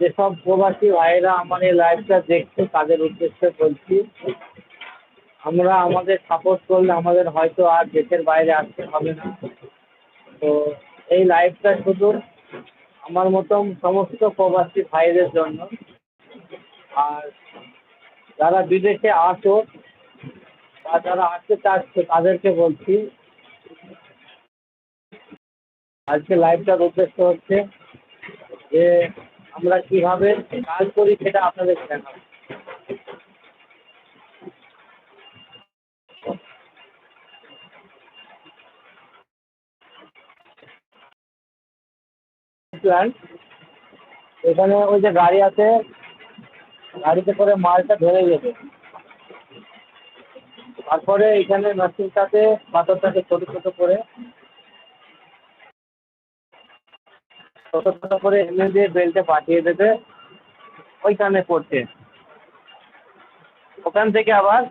যেসব প্রবাসী ভাইয়েরা আমার এই লাইভটা দেখছে, তাদের উদ্দেশ্যে বলছি, আমরা আমাদের সাপোর্ট করলে আমাদের হয়তো আর দেশের বাইরে আসতে হবে না। তো এই লাইভটা শুধু আমার মতন সমস্ত প্রবাসী ভাইদের জন্য। আর যারা বিদেশে আছো বা যারা আসতে চাচ্ছে, তাদেরকে বলছি, আজকে লাইভটার উদ্দেশ্য হচ্ছে যে আমরা কীভাবে কাজ করি সেটা আপনাদের দেখাবো। এখানে ওই যে গাড়ি আছে, গাড়িতে করে মালটা ধরে যাবে তারপরে এখানে মেশিনটাতে পাথরটাকে ছোট ছোট করে ছোটো ছোটো করে এমনি দিয়ে বেল্টে পাঠিয়ে দেবে ওইখানে পড়ছে। ওখান থেকে আবার